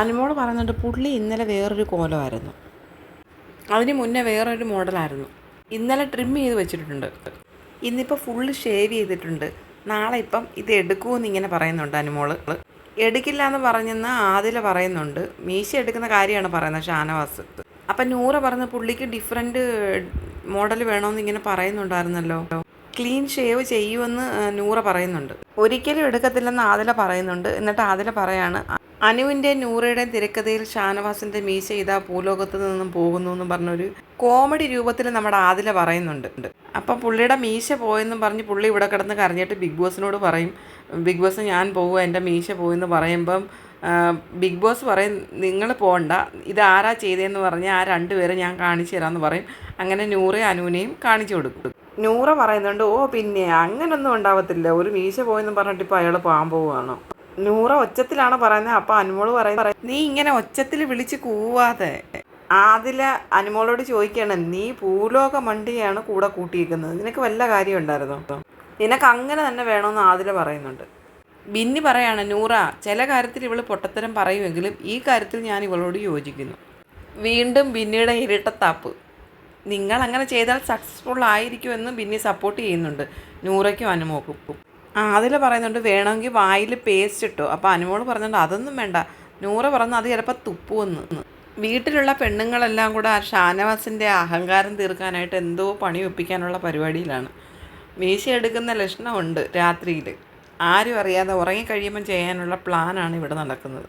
അനുമോൾ പറയുന്നുണ്ട് പുള്ളി ഇന്നലെ വേറൊരു കോലമായിരുന്നു. അതിന് മുന്നേ വേറൊരു മോഡലായിരുന്നു. ഇന്നലെ ട്രിം ചെയ്ത് വെച്ചിട്ടുണ്ട്. ഇന്നിപ്പോൾ ഫുള്ള് ഷേവ് ചെയ്തിട്ടുണ്ട്. നാളെ ഇപ്പം ഇത് എടുക്കുമെന്ന് ഇങ്ങനെ പറയുന്നുണ്ട് അനുമോൾ. എടുക്കില്ല എന്ന് പറഞ്ഞെന്ന് ആദില പറയുന്നുണ്ട്. മീശ എടുക്കുന്ന കാര്യമാണ് പറയുന്നത് ഷാനവാസ്. അപ്പം നൂറ പറഞ്ഞ പുള്ളിക്ക് ഡിഫറെന്റ് മോഡൽ വേണമെന്ന് ഇങ്ങനെ പറയുന്നുണ്ടായിരുന്നല്ലോ. ക്ലീൻ ഷേവ് ചെയ്യുമെന്ന് നൂറ പറയുന്നുണ്ട്. ഒരിക്കലും എടുക്കത്തില്ലെന്ന് ആദില പറയുന്നുണ്ട്. എന്നിട്ട് ആദില പറയാണ് അനുവിന്റെയും നൂറയുടെ തിരക്കഥയിൽ ഷാനവാസിന്റെ മീശ ഇതാ ഭൂലോകത്ത് നിന്നും പോകുന്നു എന്ന് പറഞ്ഞൊരു കോമഡി രൂപത്തിൽ നമ്മുടെ ആദില പറയുന്നുണ്ട്. അപ്പം പുള്ളിയുടെ മീശ പോയെന്ന് പറഞ്ഞ് പുള്ളി ഇവിടെ കിടന്ന് കരഞ്ഞിട്ട് ബിഗ് ബോസിനോട് പറയും ബിഗ് ബോസ് ഞാൻ പോകുക എന്റെ മീശ പോയെന്ന് പറയുമ്പം ബിഗ് ബോസ് പറയും നിങ്ങൾ പോകണ്ട ഇത് ആരാ ചെയ്തതെന്ന് പറഞ്ഞ് ആ രണ്ടുപേരെ ഞാൻ കാണിച്ചു തരാമെന്ന് പറയും. അങ്ങനെ നൂറയും അനുവിനെയും കാണിച്ചു കൊടുക്കും. നൂറ പറയുന്നുണ്ട് ഓ പിന്നെ അങ്ങനൊന്നും ഉണ്ടാവത്തില്ല. ഒരു മീശ പോയെന്ന് പറഞ്ഞിട്ട് ഇപ്പോൾ അയാൾ പോകാൻ പോവുകയാണോ? നൂറ ഒച്ചത്തിലാണ് പറയുന്നത്? അപ്പോൾ അനുമോൾ പറയുന്നത് നീ ഇങ്ങനെ ഒച്ചത്തിൽ വിളിച്ച് കൂവാതെ. ആദില അനുമോളോട് ചോദിക്കുകയാണ് നീ ഭൂലോക മണ്ടിയാണ് കൂടെ കൂട്ടിയിരിക്കുന്നത്. നിനക്ക് വല്ല കാര്യം ഉണ്ടായിരുന്നോ? നിനക്ക് അങ്ങനെ തന്നെ വേണമെന്ന് ആദില പറയുന്നുണ്ട്. ബിന്നി പറയാണ് നൂറ ചില കാര്യത്തിൽ ഇവൾ പൊട്ടത്തരം പറയുമെങ്കിലും ഈ കാര്യത്തിൽ ഞാൻ ഇവളോട് യോജിക്കുന്നു. വീണ്ടും ബിന്നിയുടെ ഇരട്ടത്താപ്പ്. നിങ്ങൾ അങ്ങനെ ചെയ്താൽ സക്സസ്ഫുൾ ആയിരിക്കുമെന്ന് ബിന്നി സപ്പോർട്ട് ചെയ്യുന്നുണ്ട്. നൂറയ്ക്കും അനുമോക്കും. ആ അതിൽ പറയുന്നുണ്ട് വേണമെങ്കിൽ വായിൽ പേസ്റ്റ് ഇട്ടോ. അപ്പോൾ അനുമോൾ പറഞ്ഞിട്ടുണ്ട് അതൊന്നും വേണ്ട. നൂറ് പറഞ്ഞാൽ അത് ചിലപ്പോൾ തുപ്പുമെന്ന് വീട്ടിലുള്ള പെണ്ണുങ്ങളെല്ലാം കൂടെ ആ ഷാനവാസിന്റെ അഹങ്കാരം തീർക്കാനായിട്ട് എന്തോ പണി ഒപ്പിക്കാനുള്ള പരിപാടിയിലാണ്. മീശ എടുക്കുന്ന ലക്ഷണമുണ്ട് രാത്രിയിൽ ആരും അറിയാതെ ഉറങ്ങിക്കഴിയുമ്പം ചെയ്യാനുള്ള പ്ലാനാണ് ഇവിടെ നടക്കുന്നത്.